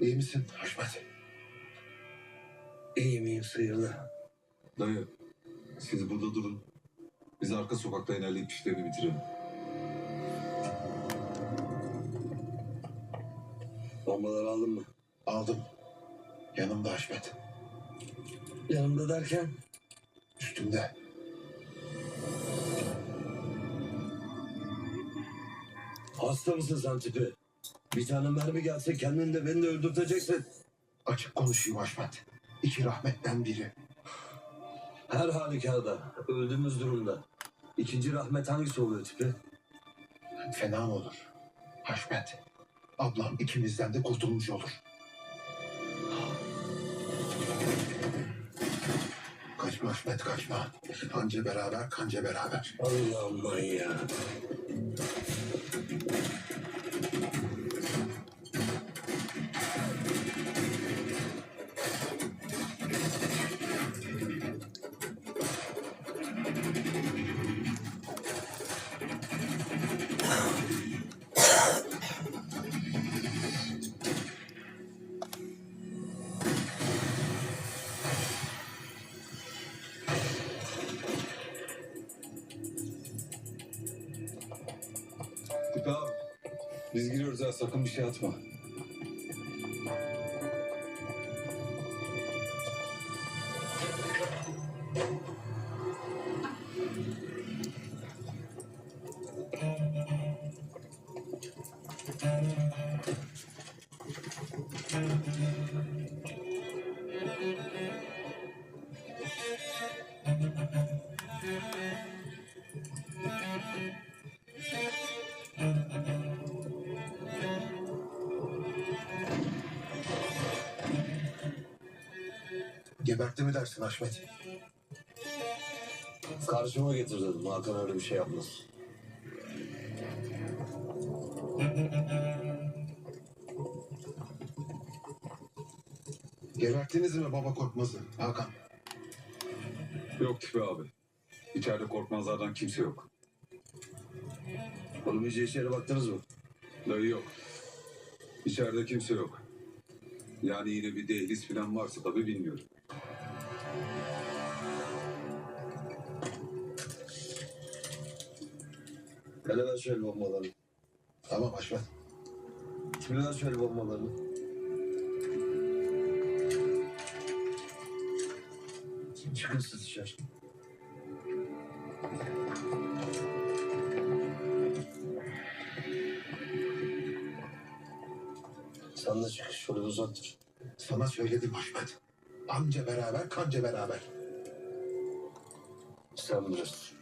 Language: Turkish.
İyi misin Haşmet? İyiyim iyiyim sıyrılı. Dayı, siz burada durun. Biz arka sokakta inerleyip işlerini bitirelim. Bombaları aldın mı? Aldım. Yanımda Haşmet. Yanımda derken Üstümde. hasta mısın sen tipi? Bir tane mermi gelse kendini de beni de öldürteceksin. Açık konuşayım Haşmet. İki rahmetten biri. Her halükarda öldüğümüz durumda. İkinci rahmet hangisi oluyor tipi? Fena mı olur? Haşmet. Ablam ikimizden de kurtulmuş olur. Kaçma Haşmet kaçma. Anca beraber kanca beraber. Allah'ım ya. Tipi abi, biz giriyoruz ha sakın bir şey atma. Gebertti mi dersin Haşmet? Karşıma getir dedim. Hakan öyle bir şey yapmaz. Geberttiniz mi baba korkmazı Hakan? Yok Tipi abi. İçeride korkmazlardan kimse yok. Oğlum iyice içeri baktınız mı? Dayı yok. İçeride kimse yok. Yani yine bir dehliz falan varsa tabii bilmiyorum. Hele ver şöyle bombalarını. Tamam Haşmet. Ver şöyle bombalarını. Çıkın siz dışarı. Sen de çık. Şöyle bir uzak dur. Sana söyledim Haşmet. Anca beraber kanca beraber. Sen bilirsin.